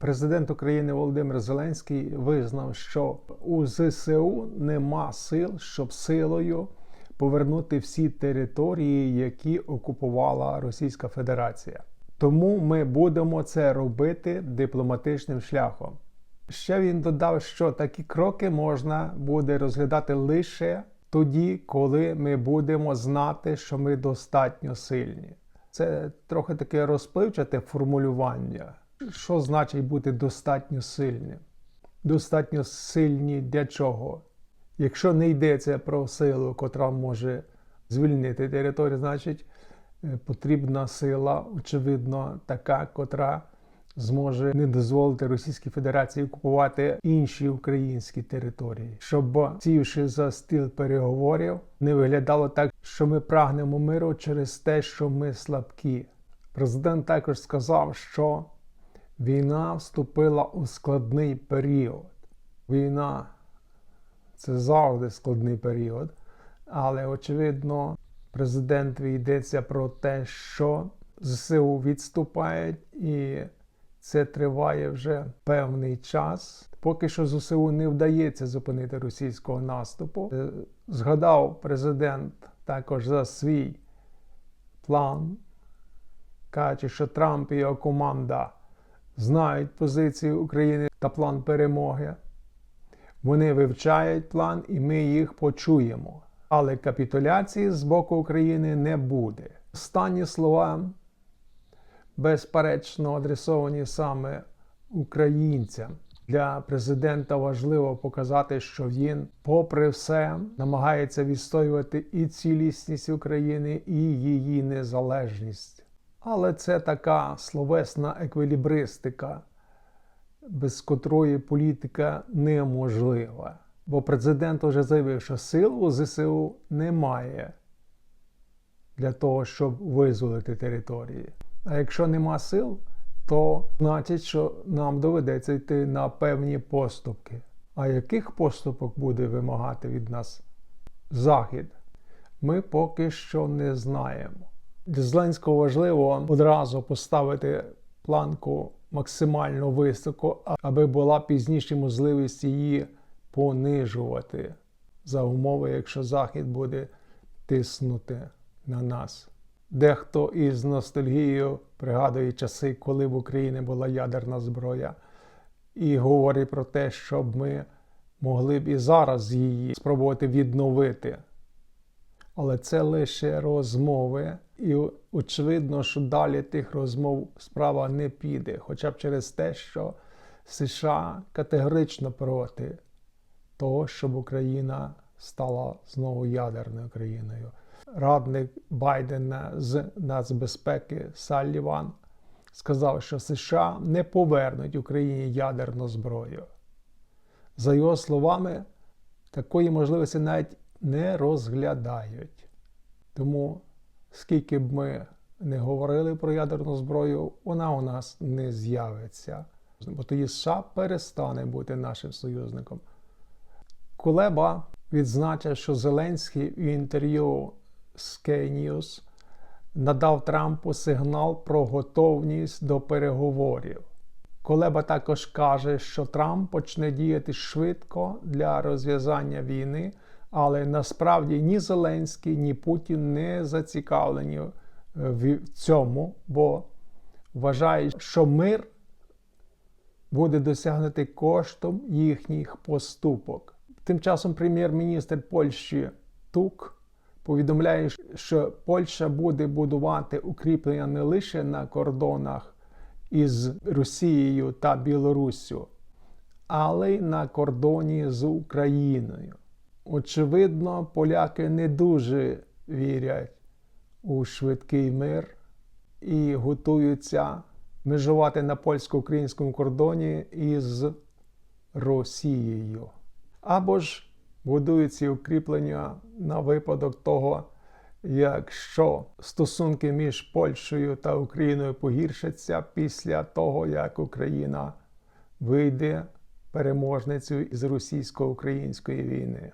Президент України Володимир Зеленський визнав, що у ЗСУ нема сил, щоб силою повернути всі території, які окупувала Російська Федерація. Тому ми будемо це робити дипломатичним шляхом. Ще він додав, що такі кроки можна буде розглядати лише тоді, коли ми будемо знати, що ми достатньо сильні. Це трохи таке розпливчате формулювання. Що значить бути достатньо сильним? Достатньо сильні для чого? Якщо не йдеться про силу, котра може звільнити територію, значить е, потрібна сила, очевидно, така, котра зможе не дозволити Російській Федерації окупувати інші українські території, щоб сівши за стіл переговорів, не виглядало так, що ми прагнемо миру через те, що ми слабкі. Президент також сказав, що війна вступила у складний період. Війна це завжди складний період, але очевидно, президент йдеться про те, що ЗСУ відступають, і це триває вже певний час. Поки що ЗСУ не вдається зупинити російського наступу. Е, Згадав президент також за свій план, кажучи, що Трамп і його команда знають позицію України та план перемоги. Вони вивчають план, і ми їх почуємо. Але капітуляції з боку України не буде. Останні слова, безперечно, адресовані саме українцям. Для президента важливо показати, що він, попри все, намагається відстоювати і цілісність України, і її незалежність. Але це така словесна еквілібристика без котрої політика неможлива. Бо президент вже заявив, що сил у ЗСУ немає для того, щоб визволити території. А якщо нема сил, то значить, що нам доведеться йти на певні поступки. А яких поступок буде вимагати від нас Захід, ми поки що не знаємо. Для Зеленського важливо одразу поставити планку максимально високо, аби була пізніше можливість її понижувати за умови, якщо Захід буде тиснути на нас. Дехто із ностальгією пригадує часи, коли в Україні була ядерна зброя, і говорить про те, щоб ми могли б і зараз її спробувати відновити. Але це лише розмови, і очевидно, що далі тих розмов справа не піде, хоча б через те, що США категорично проти того, щоб Україна стала знову ядерною країною. Радник Байдена з нацбезпеки Салліван сказав, що США не повернуть Україні ядерну зброю. За його словами, такої можливості навіть не розглядають. Тому, скільки б ми не говорили про ядерну зброю, вона у нас не з'явиться. Бо тоді США перестане бути нашим союзником. Кулеба відзначив, що Зеленський в інтерв'ю з K-News надав Трампу сигнал про готовність до переговорів. Колеба також каже, що Трамп почне діяти швидко для розв'язання війни, але насправді ні Зеленський, ні Путін не зацікавлені в цьому, бо вважають, що мир буде досягнути коштом їхніх поступок. Тим часом прем'єр-міністр Польщі Тук повідомляє, що Польща буде будувати укріплення не лише на кордонах із Росією та Білоруссю, але й на кордоні з Україною. Очевидно, поляки не дуже вірять у швидкий мир і готуються межувати на польсько-українському кордоні із Росією. Або ж будують ці укріплення на випадок того, якщо стосунки між Польщею та Україною погіршаться після того, як Україна вийде переможницею із російсько-української війни.